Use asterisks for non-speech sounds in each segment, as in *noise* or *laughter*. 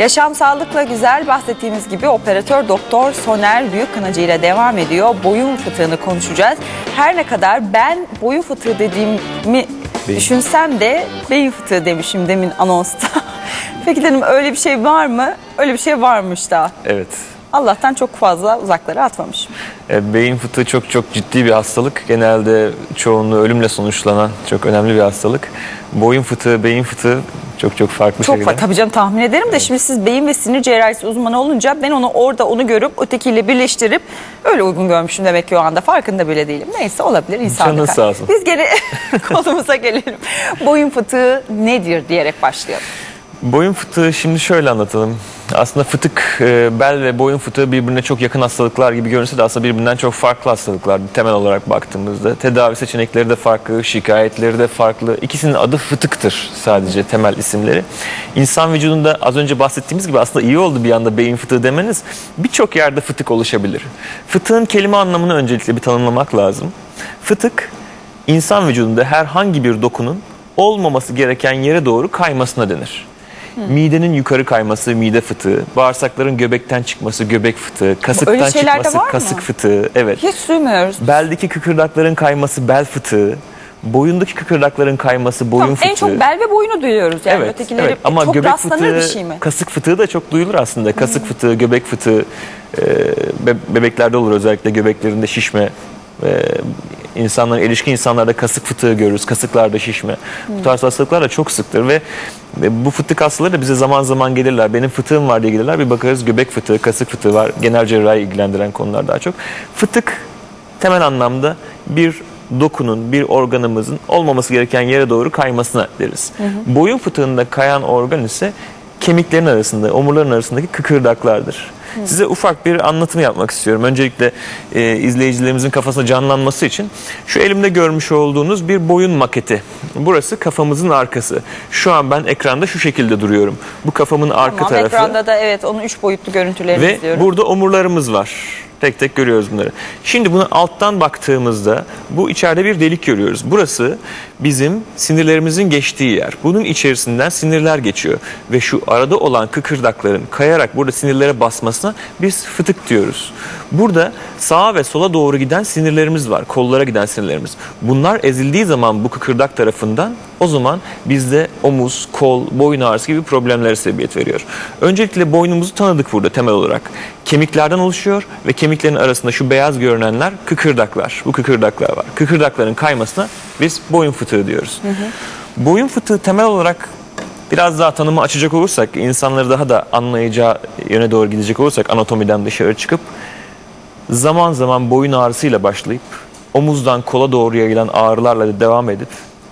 Yaşam Sağlıkla Güzel bahsettiğimiz gibi operatör doktor Soner Büyükkınacı ile devam ediyor. Boyun fıtığını konuşacağız. Her ne kadar ben boyun fıtığı dediğimi Beyin. düşünsem de beyin fıtığı demişim demin anonsta. *laughs* Peki dedim öyle bir şey var mı? Öyle bir şey varmış da. Evet. Allah'tan çok fazla uzaklara atmamışım. E, Beyin fıtığı çok çok ciddi bir hastalık. Genelde çoğunluğu ölümle sonuçlanan çok önemli bir hastalık. Boyun fıtığı, beyin fıtığı çok çok farklı Çok şeyler. fa- tabii canım tahmin ederim de şimdi siz beyin ve sinir cerrahisi uzmanı olunca ben onu orada onu görüp ötekiyle birleştirip öyle uygun görmüşüm demek ki o anda farkında bile değilim. Neyse olabilir insanlık. Canın sağ olsun. Biz geri *laughs* konumuza gelelim. Boyun fıtığı nedir diyerek başlayalım. Boyun fıtığı şimdi şöyle anlatalım. Aslında fıtık, e, bel ve boyun fıtığı birbirine çok yakın hastalıklar gibi görünse de aslında birbirinden çok farklı hastalıklar temel olarak baktığımızda. Tedavi seçenekleri de farklı, şikayetleri de farklı. İkisinin adı fıtıktır sadece temel isimleri. İnsan vücudunda az önce bahsettiğimiz gibi aslında iyi oldu bir anda beyin fıtığı demeniz. Birçok yerde fıtık oluşabilir. Fıtığın kelime anlamını öncelikle bir tanımlamak lazım. Fıtık, insan vücudunda herhangi bir dokunun olmaması gereken yere doğru kaymasına denir. Midenin yukarı kayması mide fıtığı, bağırsakların göbekten çıkması göbek fıtığı, kasıktan Öyle şeyler de çıkması var mı? kasık fıtığı. Evet. Hiç duymuyoruz. Beldeki kıkırdakların kayması bel fıtığı, boyundaki kıkırdakların kayması boyun Tamam, fıtığı. en çok bel ve boyunu duyuyoruz. Yani Evet, ötekileri evet. ama çok göbek rastlanır fıtığı, bir şey mi? kasık fıtığı da çok duyulur aslında. Kasık fıtığı, göbek fıtığı, e, be- bebeklerde olur özellikle göbeklerinde şişme. E, insanların, erişkin insanlarda kasık fıtığı görürüz, kasıklarda şişme. Bu tarz hastalıklar da çok sıktır ve bu fıtık hastaları da bize zaman zaman gelirler. Benim fıtığım var diye gelirler. Bir bakarız göbek fıtığı, kasık fıtığı var. Genel cerrahi ilgilendiren konular daha çok. Fıtık temel anlamda bir dokunun, bir organımızın olmaması gereken yere doğru kaymasına deriz. Boyun fıtığında kayan organ ise kemiklerin arasında, omurların arasındaki kıkırdaklardır. Size ufak bir anlatım yapmak istiyorum. Öncelikle e, izleyicilerimizin kafasına canlanması için şu elimde görmüş olduğunuz bir boyun maketi. Burası kafamızın arkası. Şu an ben ekranda şu şekilde duruyorum. Bu kafamın arka Tamam, tarafı. ekranda da evet onun üç boyutlu görüntülerini Ve izliyorum. burada omurlarımız var. Tek tek görüyoruz bunları. Şimdi bunu alttan baktığımızda bu içeride bir delik görüyoruz. Burası bizim sinirlerimizin geçtiği yer. Bunun içerisinden sinirler geçiyor. Ve şu arada olan kıkırdakların kayarak burada sinirlere basmasına biz fıtık diyoruz. Burada sağa ve sola doğru giden sinirlerimiz var. Kollara giden sinirlerimiz. Bunlar ezildiği zaman bu kıkırdak tarafından o zaman bizde omuz, kol, boyun ağrısı gibi problemlere sebebiyet veriyor. Öncelikle boynumuzu tanıdık burada temel olarak. Kemiklerden oluşuyor ve kemiklerin arasında şu beyaz görünenler kıkırdaklar. Bu kıkırdaklar var. Kıkırdakların kaymasına biz boyun fıtığı diyoruz. Boyun fıtığı temel olarak biraz daha tanımı açacak olursak, insanları daha da anlayacağı yöne doğru gidecek olursak anatomiden dışarı çıkıp zaman zaman boyun ağrısıyla başlayıp omuzdan kola doğru yayılan ağrılarla devam edip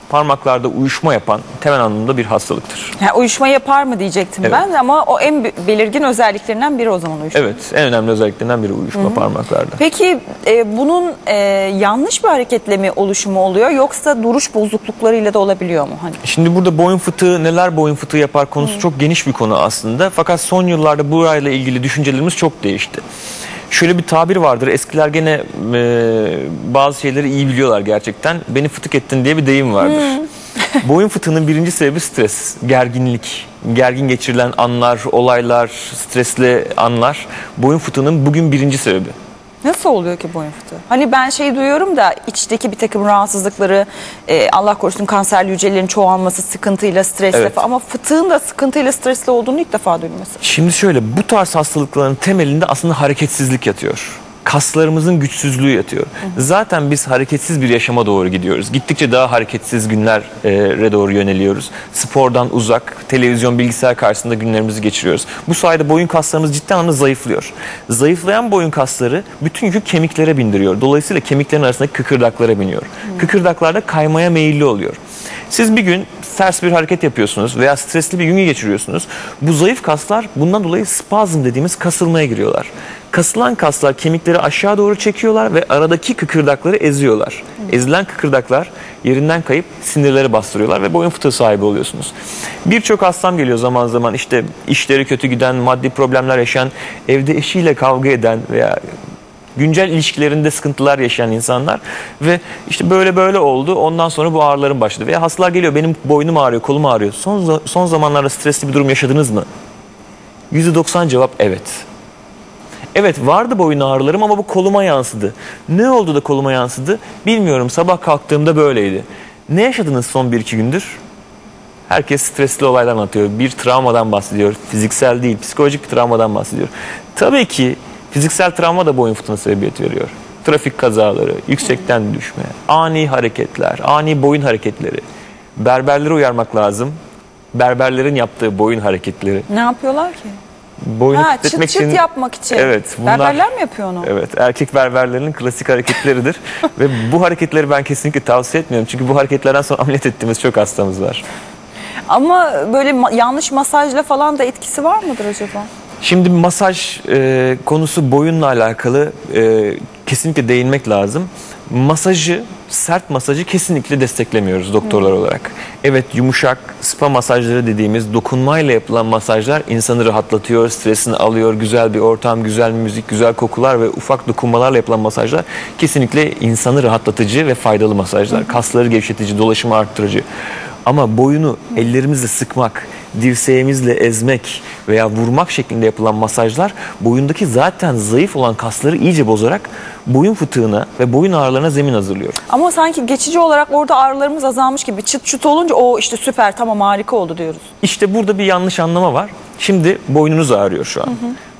parmaklarda uyuşma yapan temel anlamda bir hastalıktır. Ha, uyuşma yapar mı diyecektim Evet. ben ama o en be- belirgin özelliklerinden biri o zaman uyuşma. Evet, en önemli özelliklerinden biri uyuşma parmaklarda. Peki e, bunun e, yanlış bir hareketle mi oluşumu oluyor yoksa duruş bozukluklarıyla da olabiliyor mu? Hani Şimdi burada boyun fıtığı neler boyun fıtığı yapar konusu çok geniş bir konu aslında. Fakat son yıllarda burayla ilgili düşüncelerimiz çok değişti. Şöyle bir tabir vardır. Eskiler gene e, bazı şeyleri iyi biliyorlar gerçekten. Beni fıtık ettin diye bir deyim vardır. *laughs* boyun fıtığının birinci sebebi stres, gerginlik. Gergin geçirilen anlar, olaylar, stresli anlar. Boyun fıtığının bugün birinci sebebi. Nasıl oluyor ki boyun fıtığı? Hani ben şey duyuyorum da içteki bir takım rahatsızlıkları, e, Allah korusun kanserli hücrelerin çoğalması sıkıntıyla, stresle Evet. falan. Ama fıtığın da sıkıntıyla, stresli olduğunu ilk defa duydum mesela. Şimdi şöyle bu tarz hastalıkların temelinde aslında hareketsizlik yatıyor. Kaslarımızın güçsüzlüğü yatıyor. Zaten biz hareketsiz bir yaşama doğru gidiyoruz. Gittikçe daha hareketsiz günlere doğru yöneliyoruz. Spordan uzak, televizyon, bilgisayar karşısında günlerimizi geçiriyoruz. Bu sayede boyun kaslarımız ciddi anlamda zayıflıyor. Zayıflayan boyun kasları bütün yükü kemiklere bindiriyor. Dolayısıyla kemiklerin arasındaki kıkırdaklara biniyor. Kıkırdaklar da kaymaya meyilli oluyor. Siz bir gün ters bir hareket yapıyorsunuz veya stresli bir gün geçiriyorsunuz. Bu zayıf kaslar bundan dolayı spazm dediğimiz kasılmaya giriyorlar. Kasılan kaslar kemikleri aşağı doğru çekiyorlar ve aradaki kıkırdakları eziyorlar. Ezilen kıkırdaklar yerinden kayıp sinirleri bastırıyorlar ve boyun fıtığı sahibi oluyorsunuz. Birçok hastam geliyor zaman zaman işte işleri kötü giden, maddi problemler yaşayan, evde eşiyle kavga eden veya güncel ilişkilerinde sıkıntılar yaşayan insanlar ve işte böyle böyle oldu ondan sonra bu ağrılarım başladı veya hastalar geliyor benim boynum ağrıyor kolum ağrıyor son, son zamanlarda stresli bir durum yaşadınız mı %90 cevap evet. Evet vardı boyun ağrılarım ama bu koluma yansıdı. Ne oldu da koluma yansıdı bilmiyorum. Sabah kalktığımda böyleydi. Ne yaşadınız son 1-2 gündür? Herkes stresli olaylar anlatıyor. Bir travmadan bahsediyor. Fiziksel değil, psikolojik bir travmadan bahsediyor. Tabii ki fiziksel travma da boyun fıtığına sebebiyet veriyor. Trafik kazaları, yüksekten düşme, ani hareketler, ani boyun hareketleri. Berberleri uyarmak lazım. Berberlerin yaptığı boyun hareketleri. Ne yapıyorlar ki? Boyunu Ha çıt titretmek çıt için yapmak için. Evet, bunlar- Berberler mi yapıyor onu? Evet, erkek berberlerinin klasik hareketleridir *laughs* ve bu hareketleri ben kesinlikle tavsiye etmiyorum. Çünkü bu hareketlerden sonra ameliyat ettiğimiz çok hastamız var. Ama böyle ma- yanlış masajla falan da etkisi var mıdır acaba? Şimdi masaj e, konusu boyunla alakalı e, kesinlikle değinmek lazım. Masajı, sert masajı kesinlikle desteklemiyoruz doktorlar olarak. Evet yumuşak spa masajları dediğimiz dokunmayla yapılan masajlar insanı rahatlatıyor, stresini alıyor, güzel bir ortam, güzel müzik, güzel kokular ve ufak dokunmalarla yapılan masajlar kesinlikle insanı rahatlatıcı ve faydalı masajlar. Kasları gevşetici, dolaşımı arttırıcı. Ama boyunu ellerimizle sıkmak, dirseğimizle ezmek veya vurmak şeklinde yapılan masajlar boyundaki zaten zayıf olan kasları iyice bozarak boyun fıtığına ve boyun ağrılarına zemin hazırlıyor. Ama sanki geçici olarak orada ağrılarımız azalmış gibi çıt çıt olunca o işte süper tamam harika oldu diyoruz. İşte burada bir yanlış anlama var. Şimdi boynunuz ağrıyor şu an.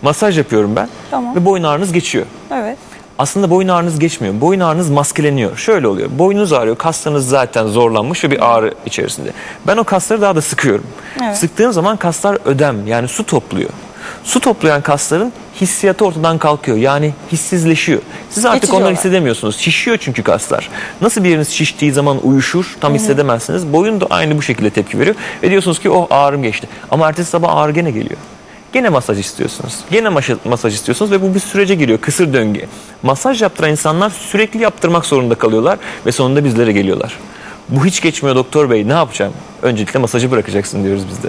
Masaj yapıyorum ben Tamam. ve boyun ağrınız geçiyor. Evet. Aslında boyun ağrınız geçmiyor. Boyun ağrınız maskeleniyor. Şöyle oluyor. Boynunuz ağrıyor. Kaslarınız zaten zorlanmış ve bir ağrı içerisinde. Ben o kasları daha da sıkıyorum. Evet. Sıktığım zaman kaslar ödem yani su topluyor. Su toplayan kasların hissiyatı ortadan kalkıyor. Yani hissizleşiyor. Siz artık onları hissedemiyorsunuz. Şişiyor çünkü kaslar. Nasıl bir yeriniz şiştiği zaman uyuşur tam hissedemezsiniz. Boyun da aynı bu şekilde tepki veriyor. Ve diyorsunuz ki oh ağrım geçti. Ama ertesi sabah ağrı gene geliyor. Gene masaj istiyorsunuz. Gene masaj istiyorsunuz ve bu bir sürece giriyor. Kısır döngü. Masaj yaptıran insanlar sürekli yaptırmak zorunda kalıyorlar ve sonunda bizlere geliyorlar. Bu hiç geçmiyor doktor bey ne yapacağım? Öncelikle masajı bırakacaksın diyoruz biz de.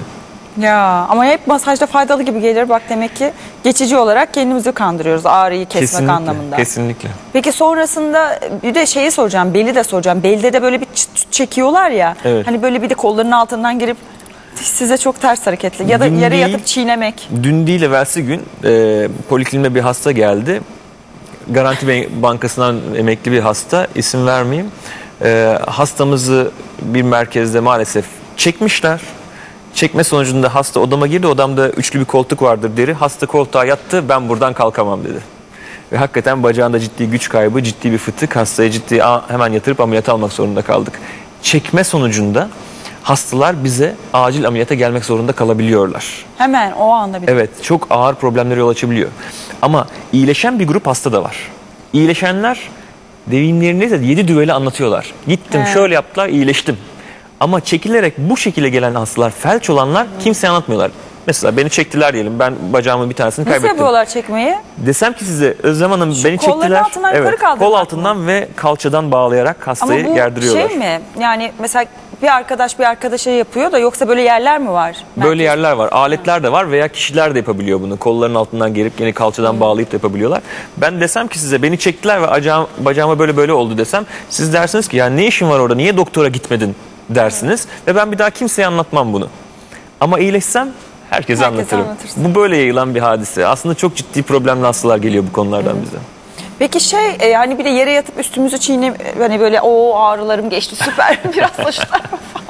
Ya ama hep masajda faydalı gibi gelir bak demek ki geçici olarak kendimizi kandırıyoruz ağrıyı kesmek anlamında. Kesinlikle. Peki sonrasında bir de şeyi soracağım, beli de soracağım. Belde de böyle bir çekiyorlar ya. Evet. Hani böyle bir de kollarının altından girip size çok ters hareketli ya da Dün yere değil. yatıp çiğnemek. Dün değil evvelsi gün e, poliklinime bir hasta geldi. Garanti Ban- Bankası'ndan emekli bir hasta. isim vermeyeyim. E, hastamızı bir merkezde maalesef çekmişler. Çekme sonucunda hasta odama girdi. Odamda üçlü bir koltuk vardır deri. Hasta koltuğa yattı. Ben buradan kalkamam dedi. Ve hakikaten bacağında ciddi güç kaybı, ciddi bir fıtık. Hastayı ciddi hemen yatırıp ameliyat almak zorunda kaldık. Çekme sonucunda hastalar bize acil ameliyata gelmek zorunda kalabiliyorlar. Hemen o anda bir Evet çok ağır problemlere yol açabiliyor. Ama iyileşen bir grup hasta da var. İyileşenler deyimlerini de yedi düveli anlatıyorlar. Gittim He. şöyle yaptılar iyileştim. Ama çekilerek bu şekilde gelen hastalar felç olanlar kimseye anlatmıyorlar. Mesela beni çektiler diyelim ben bacağımın bir tanesini Nasıl kaybettim. yapıyorlar çekmeyi? Desem ki size Özlem Hanım beni kolların çektiler. altından yukarı evet, kaldırmak kol mı? altından ve kalçadan bağlayarak Ama hastayı bu gerdiriyorlar. şey mi? Yani mesela bir arkadaş bir arkadaşa yapıyor da yoksa böyle yerler mi var? Böyle yerler var. Aletler de var veya kişiler de yapabiliyor bunu. Kolların altından gelip yine kalçadan bağlayıp da yapabiliyorlar. Ben desem ki size beni çektiler ve acağım, bacağıma böyle böyle oldu desem siz dersiniz ki ya ne işin var orada niye doktora gitmedin dersiniz. Ve ben bir daha kimseye anlatmam bunu. Ama iyileşsem herkese Herkese anlatırım. anlatırsın. Bu böyle yayılan bir hadise. Aslında çok ciddi problemli hastalar geliyor bu konulardan bize. Peki şey e, hani bir de yere yatıp üstümüzü çiğne hani böyle o ağrılarım geçti süper *laughs* biraz saçlar.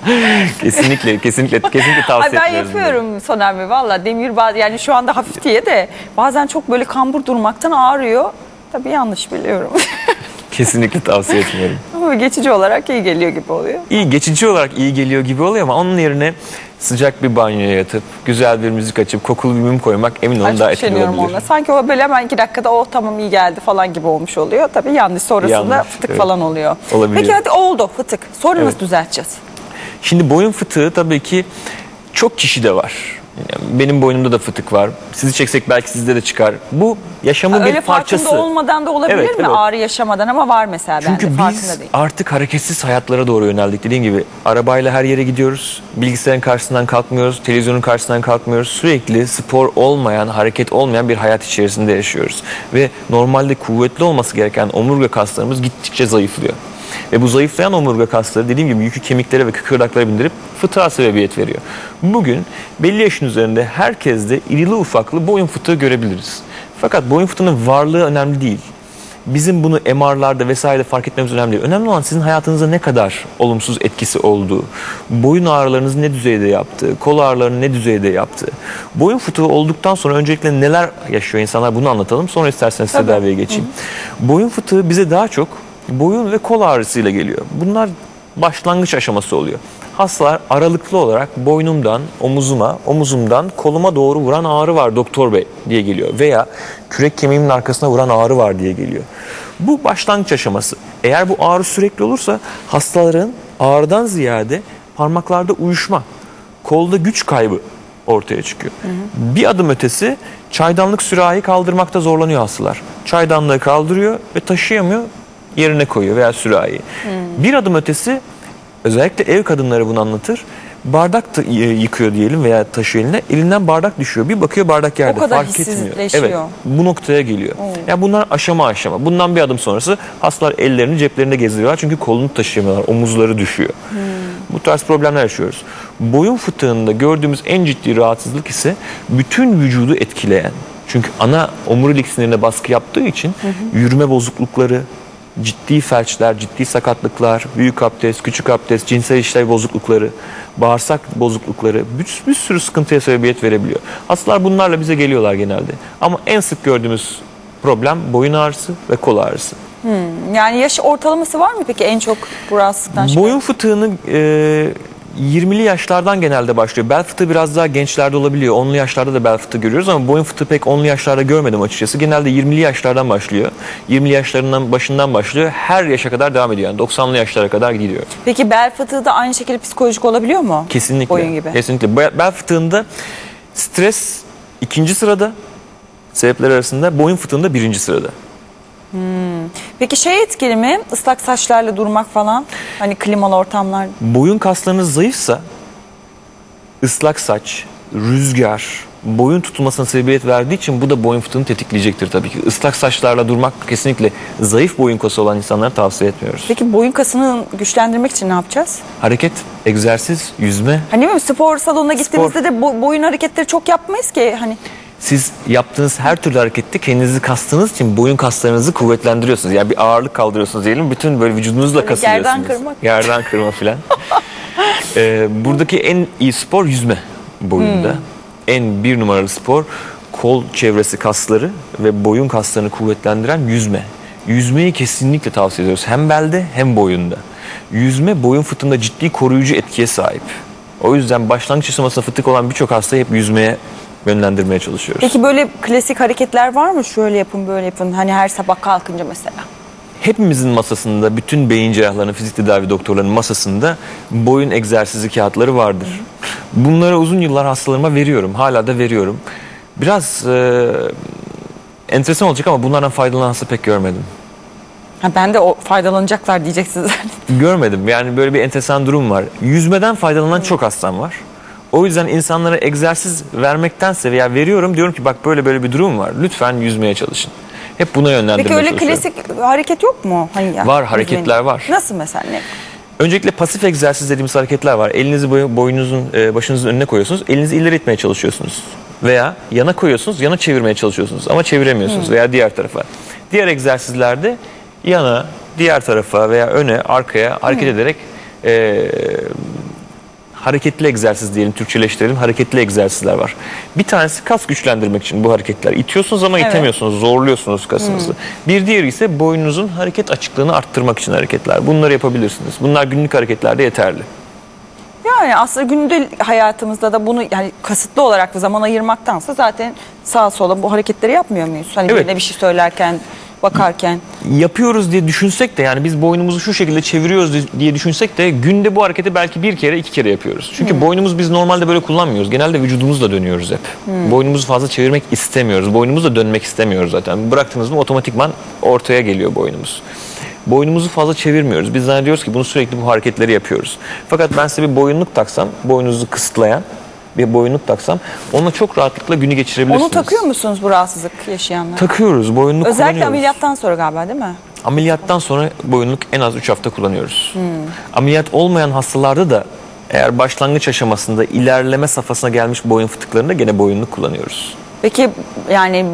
*laughs* Kesinlikle, kesinlikle, kesinlikle Ay tavsiye ben etmiyoruz bunu. yapıyorum Soner Bey valla demir bazı yani şu anda hafif diye de bazen çok böyle kambur durmaktan ağrıyor. Tabii yanlış biliyorum. *laughs* Kesinlikle tavsiye etmiyorum. Ama geçici olarak iyi geliyor gibi oluyor. İyi geçici olarak iyi geliyor gibi oluyor ama onun yerine sıcak bir banyoya yatıp güzel bir müzik açıp kokulu bir mum koymak emin Ay olun daha çok etkili olabilir. ona. Sanki o böyle hemen iki dakikada o tamam iyi geldi falan gibi olmuş oluyor. Tabii yanlış sonrasında Yanlış, fıtık evet. falan oluyor. Olabiliyor. Peki hadi oldu fıtık. Sonra nasıl Evet. düzelteceğiz? Şimdi boyun fıtığı tabii ki çok kişide var. Benim boynumda da fıtık var. Sizi çeksek belki sizde de çıkar. Bu yaşamın Öyle bir parçası. farkında olmadan da olabilir Evet, mi? evet. Ağrı yaşamadan ama var mesela Çünkü bende farkında biz değil. artık hareketsiz hayatlara doğru yöneldik. Dediğim gibi arabayla her yere gidiyoruz. Bilgisayarın karşısından kalkmıyoruz. Televizyonun karşısından kalkmıyoruz. Sürekli spor olmayan, hareket olmayan bir hayat içerisinde yaşıyoruz. Ve normalde kuvvetli olması gereken omurga kaslarımız gittikçe zayıflıyor. Ve bu zayıflayan omurga kasları dediğim gibi yükü kemiklere ve kıkırdaklara bindirip fıtığa sebebiyet veriyor. Bugün belli yaşın üzerinde herkeste irili ufaklı boyun fıtığı görebiliriz. Fakat boyun fıtığının varlığı önemli değil. Bizim bunu MR'larda vesaire fark etmemiz önemli değil. Önemli olan sizin hayatınıza ne kadar olumsuz etkisi olduğu, boyun ağrılarınızı ne düzeyde yaptığı, kol ağrılarını ne düzeyde yaptığı. Boyun fıtığı olduktan sonra öncelikle neler yaşıyor insanlar bunu anlatalım. Sonra isterseniz tedaviye geçeyim. Boyun fıtığı bize daha çok boyun ve kol ağrısıyla geliyor. Bunlar başlangıç aşaması oluyor. Hastalar aralıklı olarak boynumdan omuzuma, omuzumdan koluma doğru vuran ağrı var doktor bey diye geliyor. Veya kürek kemiğimin arkasına vuran ağrı var diye geliyor. Bu başlangıç aşaması. Eğer bu ağrı sürekli olursa hastaların ağrıdan ziyade parmaklarda uyuşma, kolda güç kaybı ortaya çıkıyor. Bir adım ötesi çaydanlık sürahi kaldırmakta zorlanıyor hastalar. Çaydanlığı kaldırıyor ve taşıyamıyor yerine koyuyor veya sürahi. Bir adım ötesi özellikle ev kadınları bunu anlatır. Bardak da yıkıyor diyelim veya taşıyor eline. Elinden bardak düşüyor. Bir bakıyor bardak yerde. kadar Fark etmiyor. Evet. Bu noktaya geliyor. Yani bunlar aşama aşama. Bundan bir adım sonrası hastalar ellerini ceplerinde gezdiriyorlar. Çünkü kolunu taşıyamıyorlar. Omuzları düşüyor. Bu tarz problemler yaşıyoruz. Boyun fıtığında gördüğümüz en ciddi rahatsızlık ise bütün vücudu etkileyen. Çünkü ana omurilik sinirine baskı yaptığı için yürüme bozuklukları, ciddi felçler, ciddi sakatlıklar, büyük abdest, küçük abdest, cinsel işlev bozuklukları, bağırsak bozuklukları bir, bir sürü sıkıntıya sebebiyet verebiliyor. Hastalar bunlarla bize geliyorlar genelde. Ama en sık gördüğümüz problem boyun ağrısı ve kol ağrısı. Yani yaş ortalaması var mı peki en çok bu rahatsızlıktan? Boyun fıtığını e, 20'li yaşlardan genelde başlıyor. Bel fıtığı biraz daha gençlerde olabiliyor. 10'lu yaşlarda da bel fıtığı görüyoruz ama boyun fıtığı pek 10'lu yaşlarda görmedim açıkçası. Genelde 20'li yaşlardan başlıyor. 20'li yaşlarından başından başlıyor. Her yaşa kadar devam ediyor. Yani 90'lı yaşlara kadar gidiyor. Peki bel fıtığı da aynı şekilde psikolojik olabiliyor mu? Kesinlikle. Boyun gibi. Kesinlikle. Bel bel fıtığında stres ikinci sırada sebepler arasında boyun fıtığında birinci sırada. Peki şey etkili mi? Islak saçlarla durmak falan. Hani klimalı ortamlar. Boyun kaslarınız zayıfsa ıslak saç, rüzgar, boyun tutulmasına sebebiyet verdiği için bu da boyun fıtığını tetikleyecektir tabii ki. Islak saçlarla durmak kesinlikle zayıf boyun kası olan insanlara tavsiye etmiyoruz. Peki boyun kasını güçlendirmek için ne yapacağız? Hareket, egzersiz, yüzme. Hani mi? Spor salonuna gittiğimizde de bo- boyun hareketleri çok yapmayız ki. Hani Siz yaptığınız her türlü harekette kendinizi kastığınız için boyun kaslarınızı kuvvetlendiriyorsunuz. Yani bir ağırlık kaldırıyorsunuz diyelim. Bütün böyle vücudunuzla kasılıyorsunuz. gerdan kırmak. Gerdan kırma filan. *laughs* Ee, buradaki en iyi spor yüzme boyunda. Hmm. En bir numaralı spor kol çevresi kasları ve boyun kaslarını kuvvetlendiren yüzme. Yüzmeyi kesinlikle tavsiye ediyoruz. Hem belde hem boyunda. Yüzme boyun fıtığında ciddi koruyucu etkiye sahip. O yüzden başlangıç aşamasında fıtık olan birçok hastayı hep yüzmeye yönlendirmeye çalışıyoruz. peki böyle klasik hareketler var mı? Şöyle yapın, böyle yapın. Hani her sabah kalkınca mesela. Hepimizin masasında, bütün beyin cerrahlarının, fizik tedavi doktorlarının masasında boyun egzersizi kağıtları vardır. Bunları uzun yıllar hastalarıma veriyorum. Hala da veriyorum. Biraz e, enteresan olacak ama bunlardan faydalanan hasta pek görmedim. Ha, ben de o faydalanacaklar diyeceksiniz. *laughs* Görmedim. Yani böyle bir enteresan durum var. Yüzmeden faydalanan çok hastam var. O yüzden insanlara egzersiz vermektense veya veriyorum diyorum ki bak böyle böyle bir durum var. Lütfen yüzmeye çalışın. Hep buna yönlendirmeye Peki öyle klasik hareket yok mu? Hani yani Var, hareketler yüzmenin. var. Nasıl mesela ne? Öncelikle pasif egzersiz dediğimiz hareketler var. Elinizi boy- boynunuzun, e, başınızın önüne koyuyorsunuz. Elinizi ileri itmeye çalışıyorsunuz. Veya yana koyuyorsunuz, yana çevirmeye çalışıyorsunuz. Ama çeviremiyorsunuz veya diğer tarafa. Diğer egzersizlerde yana, diğer tarafa veya öne, arkaya hareket ederek e, hareketli egzersiz diyelim, Türkçeleştirelim. Hareketli egzersizler var. Bir tanesi kas güçlendirmek için bu hareketler. İtiyorsunuz ama Evet. itemiyorsunuz, zorluyorsunuz kasınızı. Bir diğeri ise boynunuzun hareket açıklığını arttırmak için hareketler. Bunları yapabilirsiniz. Bunlar günlük hareketlerde yeterli. Yani aslında günlük hayatımızda da bunu yani kasıtlı olarak da zaman ayırmaktansa zaten sağa sola bu hareketleri yapmıyor muyuz? Hani Evet. birine bir şey söylerken, bakarken. Yapıyoruz diye düşünsek de yani biz boynumuzu şu şekilde çeviriyoruz diye düşünsek de günde bu hareketi belki bir kere iki kere yapıyoruz. Çünkü boynumuz biz normalde böyle kullanmıyoruz. Genelde vücudumuzla dönüyoruz hep. Boynumuzu fazla çevirmek istemiyoruz. Boynumuzla dönmek istemiyoruz zaten. Bıraktığınız mı otomatikman ortaya geliyor boynumuz. Boynumuzu fazla çevirmiyoruz. Biz zannediyoruz ki bunu sürekli bu hareketleri yapıyoruz. Fakat ben size bir boyunluk taksam, boynunuzu kısıtlayan bir boyunluk taksam onunla çok rahatlıkla günü geçirebilirsiniz. Onu takıyor musunuz bu rahatsızlık yaşayanlar? Takıyoruz, boyunluk Özellikle kullanıyoruz. ameliyattan sonra galiba değil mi? Ameliyattan sonra boyunluk en az 3 hafta kullanıyoruz. Ameliyat olmayan hastalarda da eğer başlangıç aşamasında ilerleme safhasına gelmiş boyun fıtıklarında gene boyunluk kullanıyoruz. Peki yani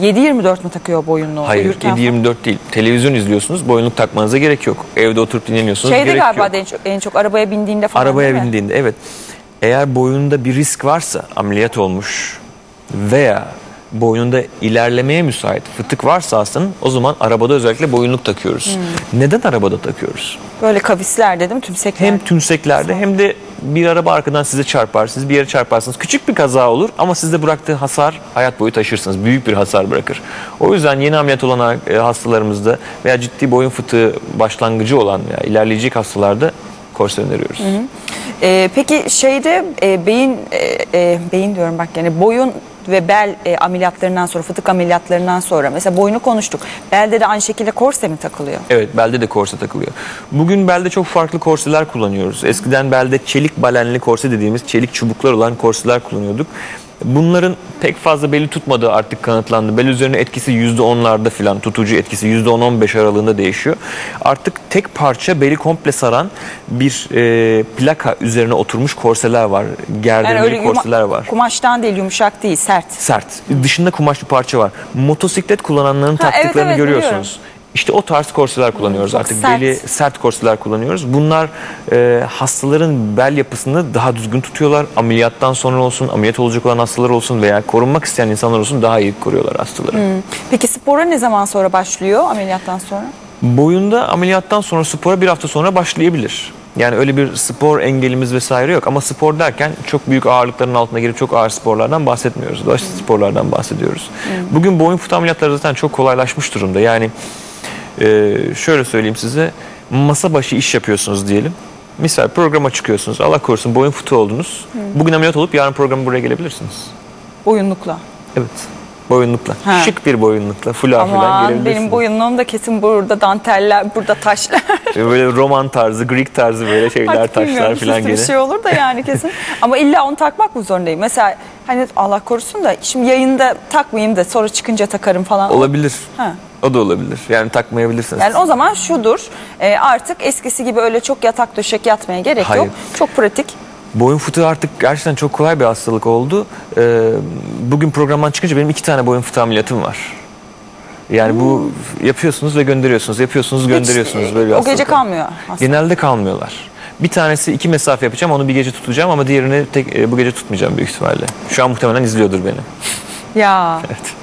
7-24 mü takıyor boyunluğu? Hayır Uyurken falan? 7-24 değil. Televizyon izliyorsunuz boyunluk takmanıza gerek yok. Evde oturup dinleniyorsunuz Şeyde gerek galiba yok. en çok, en çok arabaya bindiğinde falan Arabaya mi? bindiğinde evet. Eğer boyunda bir risk varsa ameliyat olmuş veya boynunda ilerlemeye müsait fıtık varsa hastanın o zaman arabada özellikle boyunluk takıyoruz. Hmm. Neden arabada takıyoruz? Böyle kavislerde değil mi? Tümsekler. Hem tümseklerde hem de bir araba arkadan size çarpar, siz bir yere çarparsınız. Küçük bir kaza olur ama sizde bıraktığı hasar hayat boyu taşırsınız. Büyük bir hasar bırakır. O yüzden yeni ameliyat olan e, hastalarımızda veya ciddi boyun fıtığı başlangıcı olan veya ilerleyecek hastalarda korse öneriyoruz. Ee, peki şeyde e, beyin e, e, beyin diyorum bak yani boyun ve bel e, ameliyatlarından sonra fıtık ameliyatlarından sonra mesela boyunu konuştuk. Belde de aynı şekilde korse mi takılıyor? Evet belde de korse takılıyor. Bugün belde çok farklı korseler kullanıyoruz. Eskiden belde çelik balenli korse dediğimiz çelik çubuklar olan korseler kullanıyorduk. Bunların pek fazla beli tutmadığı artık kanıtlandı. Bel üzerine etkisi %10'larda falan tutucu etkisi %10-15 aralığında değişiyor. Artık tek parça beli komple saran bir e, plaka üzerine oturmuş korseler var. Gerdirmeli yuma- korseler var. kumaştan değil yumuşak değil sert. Sert. Dışında kumaş bir parça var. Motosiklet kullananların Ha, evet, taktıklarını evet, görüyorsunuz. biliyorum. İşte o tarz korseler kullanıyoruz çok artık. sert. Beli sert korseler kullanıyoruz. Bunlar e, hastaların bel yapısını daha düzgün tutuyorlar. Ameliyattan sonra olsun, ameliyat olacak olan hastalar olsun veya korunmak isteyen insanlar olsun daha iyi koruyorlar hastaları. Peki spora ne zaman sonra başlıyor ameliyattan sonra? Boyunda ameliyattan sonra spora bir hafta sonra başlayabilir. Yani öyle bir spor engelimiz vesaire yok ama spor derken çok büyük ağırlıkların altına girip çok ağır sporlardan bahsetmiyoruz. Basit sporlardan bahsediyoruz. Bugün boyun fıtığı ameliyatları zaten çok kolaylaşmış durumda. Yani e, şöyle söyleyeyim size masa başı iş yapıyorsunuz diyelim. Misal programa çıkıyorsunuz. Allah korusun boyun fıtığı oldunuz. Bugün ameliyat olup yarın programa buraya gelebilirsiniz. Boyunlukla. Evet. Boyunlukla. Ha. Şık bir boyunlukla. Fular falan gelebilirsiniz. benim boyunluğum da kesin burada danteller, burada taşlar. *laughs* Böyle roman tarzı, Greek tarzı böyle şeyler, Artık taşlar falan gene. bir şey olur da yani kesin. *laughs* Ama illa onu takmak mı zorundayım? Mesela hani Allah korusun da şimdi yayında takmayayım da sonra çıkınca takarım falan. Olabilir. Ha. O da olabilir. Yani takmayabilirsiniz. Yani o zaman şudur e, artık eskisi gibi öyle çok yatak döşek yatmaya gerek Hayır. yok. Çok pratik. Boyun fıtığı artık gerçekten çok kolay bir hastalık oldu. Ee, bugün programdan çıkınca benim iki tane boyun fıtığı ameliyatım var. Yani bu yapıyorsunuz ve gönderiyorsunuz, yapıyorsunuz, gönderiyorsunuz. Hiç, böyle bir o gece kalmıyor hasta. Genelde kalmıyorlar. Bir tanesi iki mesafe yapacağım, onu bir gece tutacağım ama diğerini tek, e, bu gece tutmayacağım büyük ihtimalle. Şu an muhtemelen izliyordur beni. Ya. *laughs* Evet.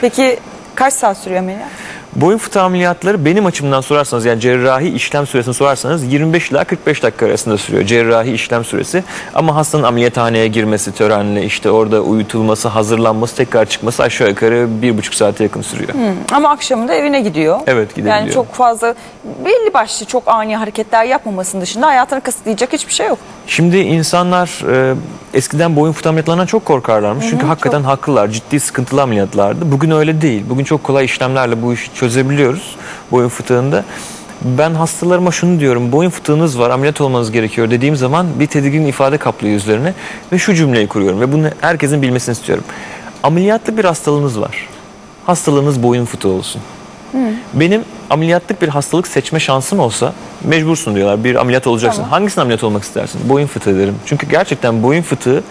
Peki kaç saat sürüyor ameliyat? Boyun fıtığı ameliyatları benim açımdan sorarsanız yani cerrahi işlem süresini sorarsanız 25 ila 45 dakika arasında sürüyor cerrahi işlem süresi. Ama hastanın ameliyathaneye girmesi törenle işte orada uyutulması, hazırlanması, tekrar çıkması aşağı yukarı bir buçuk saate yakın sürüyor. Ama akşamında evine gidiyor. Evet, gidebiliyor. Yani çok fazla belli başlı çok ani hareketler yapmamasının dışında hayatını kısıtlayacak hiçbir şey yok. Şimdi insanlar e, eskiden boyun fıtığı ameliyatlarından çok korkarlarmış. Çünkü hakikaten haklılar. Ciddi sıkıntılı ameliyatlardı. Bugün öyle değil. Bugün çok kolay işlemlerle bu işi çözebiliyoruz boyun fıtığında. Ben hastalarıma şunu diyorum. Boyun fıtığınız var, ameliyat olmanız gerekiyor dediğim zaman bir tedirgin ifade kaplıyor yüzlerine. Ve şu cümleyi kuruyorum ve bunu herkesin bilmesini istiyorum. Ameliyatlık bir hastalığınız var. Hastalığınız boyun fıtığı olsun. Benim ameliyatlık bir hastalık seçme şansım olsa mecbursun diyorlar. Bir ameliyat olacaksın. Tamam. Hangisini ameliyat olmak istersin? Boyun fıtığı derim. Çünkü gerçekten boyun fıtığı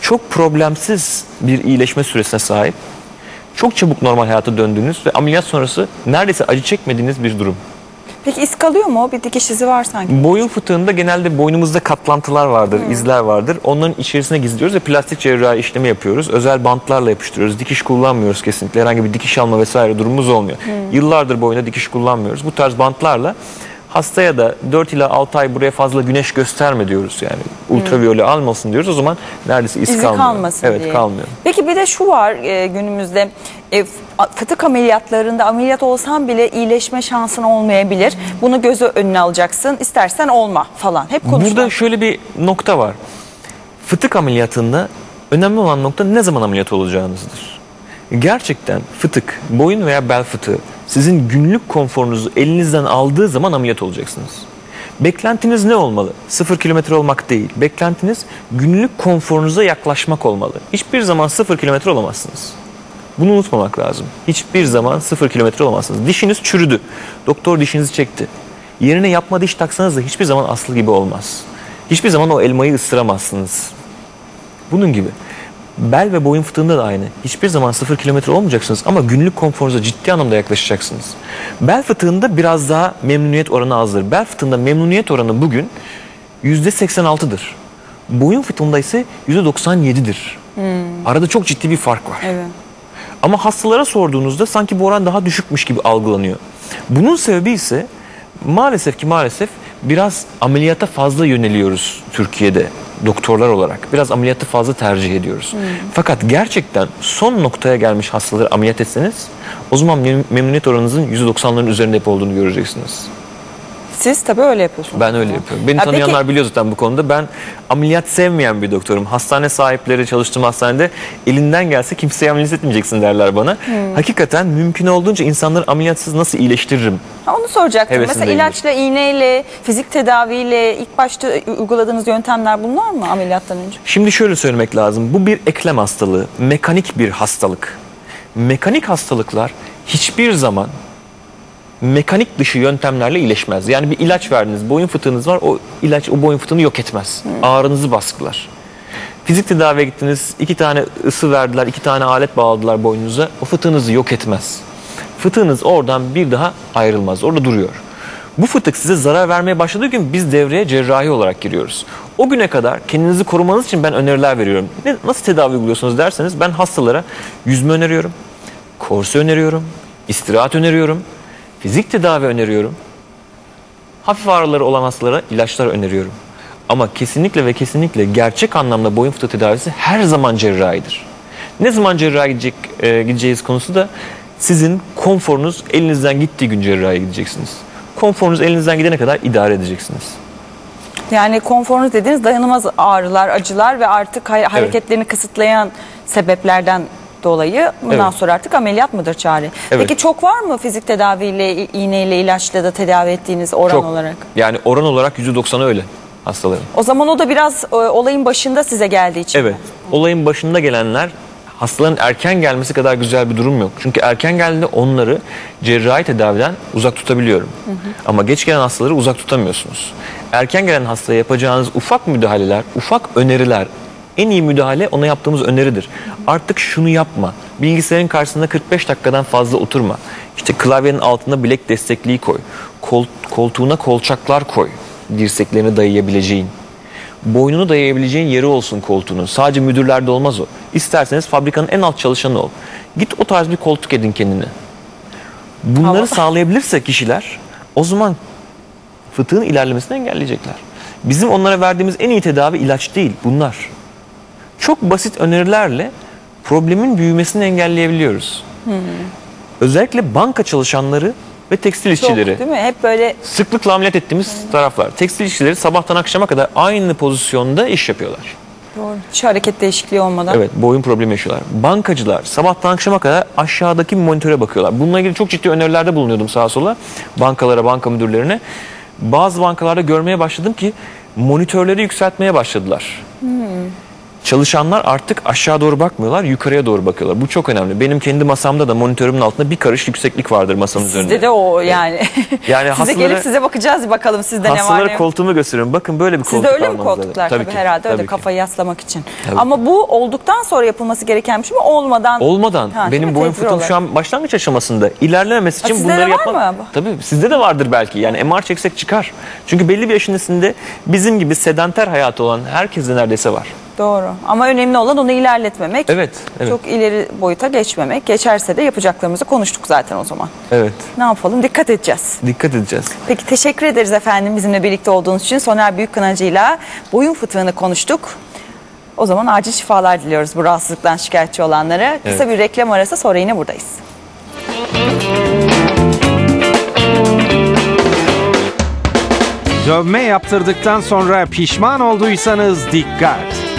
çok problemsiz bir iyileşme süresine sahip. Çok çabuk normal hayata döndüğünüz ve ameliyat sonrası neredeyse acı çekmediğiniz bir durum. Peki iz kalıyor mu? Bir dikiş izi var sanki. Boyun fıtığında genelde boynumuzda katlantılar vardır, izler vardır. Onların içerisine gizliyoruz ve plastik cerrahi işlemi yapıyoruz. Özel bantlarla yapıştırıyoruz. Dikiş kullanmıyoruz kesinlikle. Herhangi bir dikiş alma vesaire durumumuz olmuyor. Yıllardır boyuna dikiş kullanmıyoruz. Bu tarz bantlarla hastaya da 4 ila 6 ay buraya fazla güneş gösterme diyoruz yani. Ultraviyole almasın diyoruz. O zaman neredeyse iz İzi kalmıyor. kalmasın evet, diye. kalmıyor. Peki bir de şu var e, günümüzde e, fıtık ameliyatlarında ameliyat olsan bile iyileşme şansın olmayabilir. Bunu göze önüne alacaksın. İstersen olma falan. Hep konuşma. Burada şöyle bir nokta var. Fıtık ameliyatında önemli olan nokta ne zaman ameliyat olacağınızdır. Gerçekten fıtık, boyun veya bel fıtığı sizin günlük konforunuzu elinizden aldığı zaman ameliyat olacaksınız. Beklentiniz ne olmalı? Sıfır kilometre olmak değil. Beklentiniz günlük konforunuza yaklaşmak olmalı. Hiçbir zaman sıfır kilometre olamazsınız. Bunu unutmamak lazım. Hiçbir zaman sıfır kilometre olamazsınız. Dişiniz çürüdü. Doktor dişinizi çekti. Yerine yapma diş taksanız da hiçbir zaman aslı gibi olmaz. Hiçbir zaman o elmayı ısıramazsınız. Bunun gibi. Bel ve boyun fıtığında da aynı. Hiçbir zaman sıfır kilometre olmayacaksınız ama günlük konforunuza ciddi anlamda yaklaşacaksınız. Bel fıtığında biraz daha memnuniyet oranı azdır. Bel fıtığında memnuniyet oranı bugün %86'dır. Boyun fıtığında ise %97'dir. Arada çok ciddi bir fark var. Evet. Ama hastalara sorduğunuzda sanki bu oran daha düşükmüş gibi algılanıyor. Bunun sebebi ise maalesef ki maalesef biraz ameliyata fazla yöneliyoruz Türkiye'de doktorlar olarak. Biraz ameliyatı fazla tercih ediyoruz. Fakat gerçekten son noktaya gelmiş hastaları ameliyat etseniz o zaman mem- memnuniyet oranınızın %90'ların üzerinde olduğunu göreceksiniz. Siz tabii öyle yapıyorsunuz. Ben öyle yapıyorum. Beni Ya tanıyanlar peki- biliyor zaten bu konuda. Ben ameliyat sevmeyen bir doktorum. Hastane sahipleri çalıştığım hastanede elinden gelse kimseye ameliyat etmeyeceksin derler bana. Hmm. Hakikaten mümkün olduğunca insanları ameliyatsız nasıl iyileştiririm? Ha, onu soracaktım. Mesela ilaçla, iğneyle, fizik tedaviyle ilk başta uyguladığınız yöntemler bunlar mı ameliyattan önce? Şimdi şöyle söylemek lazım. Bu bir eklem hastalığı, mekanik bir hastalık. Mekanik hastalıklar hiçbir zaman mekanik dışı yöntemlerle iyileşmez. Yani bir ilaç verdiniz, boyun fıtığınız var, o ilaç o boyun fıtığını yok etmez. Ağrınızı baskılar. Fizik tedaviye gittiniz, iki tane ısı verdiler, iki tane alet bağladılar boynunuza, o fıtığınızı yok etmez. Fıtığınız oradan bir daha ayrılmaz, orada duruyor. Bu fıtık size zarar vermeye başladığı gün biz devreye cerrahi olarak giriyoruz. O güne kadar kendinizi korumanız için ben öneriler veriyorum. Ne, nasıl tedavi uyguluyorsunuz derseniz ben hastalara yüzme öneriyorum, korse öneriyorum, istirahat öneriyorum, fizik tedavi öneriyorum. Hafif ağrıları olan hastalara ilaçlar öneriyorum. Ama kesinlikle ve kesinlikle gerçek anlamda boyun fıtığı tedavisi her zaman cerrahidir. Ne zaman cerrahi gidecek, e, gideceğiz konusu da sizin konforunuz elinizden gittiği gün cerrahi gideceksiniz. Konforunuz elinizden gidene kadar idare edeceksiniz. Yani konforunuz dediğiniz dayanılmaz ağrılar, acılar ve artık hareketlerini kısıtlayan sebeplerden dolayı bundan Evet. sonra artık ameliyat mıdır çare? Evet. Peki çok var mı fizik tedaviyle, iğneyle, ilaçla da tedavi ettiğiniz oran Çok. olarak? Yani oran olarak %90'ı öyle hastaların. O zaman o da biraz e, olayın başında size geldiği için. Evet. Olayın başında gelenler hastaların erken gelmesi kadar güzel bir durum yok. Çünkü erken geldiğinde onları cerrahi tedaviden uzak tutabiliyorum. Ama geç gelen hastaları uzak tutamıyorsunuz. Erken gelen hastaya yapacağınız ufak müdahaleler, ufak öneriler en iyi müdahale ona yaptığımız öneridir. Artık şunu yapma. Bilgisayarın karşısında 45 dakikadan fazla oturma. İşte klavyenin altına bilek destekliği koy. Kol, koltuğuna kolçaklar koy. Dirseklerini dayayabileceğin boynunu dayayabileceğin yeri olsun koltuğunun. Sadece müdürlerde olmaz o. İsterseniz fabrikanın en alt çalışanı ol. Git o tarz bir koltuk edin kendine. Bunları Ama- sağlayabilirse kişiler o zaman fıtığın ilerlemesini engelleyecekler. Bizim onlara verdiğimiz en iyi tedavi ilaç değil bunlar. Çok basit önerilerle problemin büyümesini engelleyebiliyoruz. Özellikle banka çalışanları ve tekstil Çok, işçileri. değil mi? Hep böyle Sıklıkla ameliyat ettiğimiz taraflar. Tekstil işçileri sabahtan akşama kadar aynı pozisyonda iş yapıyorlar. doğru. Hiç hareket değişikliği olmadan. Evet boyun problemi yaşıyorlar. Bankacılar sabahtan akşama kadar aşağıdaki monitöre bakıyorlar. Bununla ilgili çok ciddi önerilerde bulunuyordum sağa sola. Bankalara, banka müdürlerine. Bazı bankalarda görmeye başladım ki monitörleri yükseltmeye başladılar. Çalışanlar artık aşağı doğru bakmıyorlar, yukarıya doğru bakıyorlar. Bu çok önemli. Benim kendi masamda da monitörümün altında bir karış yükseklik vardır masamın üzerinde. Sizde de o yani. *laughs* Yani size hastalara- gelip size bakacağız bakalım sizde ne var Hastalara koltuğumu gösteriyorum. Bakın böyle bir koltuk Sizde öyle mi koltuklar tabii, ki, herhalde öyle tabii ki. kafayı yaslamak için. Tabii Ama bu olduktan sonra yapılması gereken bir şey mi? Olmadan. Olmadan Ha, benim boyun fıtığım olarak. şu an başlangıç aşamasında. İlerlememesi Ha, için sizde bunları de var yapmak. mı? Tabii sizde de vardır belki. Yani MR çeksek çıkar. Çünkü belli bir yaşın üstünde bizim gibi sedanter hayatı olan herkeste neredeyse var. Doğru. Ama önemli olan onu ilerletmemek. Evet, evet. Çok ileri boyuta geçmemek. Geçerse de yapacaklarımızı konuştuk zaten o zaman. Evet. Ne yapalım? Dikkat edeceğiz. Dikkat edeceğiz. Peki teşekkür ederiz efendim bizimle birlikte olduğunuz için. Soner Büyükkınacı'yla boyun fıtığını konuştuk. O zaman acil şifalar diliyoruz bu rahatsızlıktan şikayetçi olanlara. Kısa Evet. bir reklam arası sonra yine buradayız. Dövme yaptırdıktan sonra pişman olduysanız dikkat.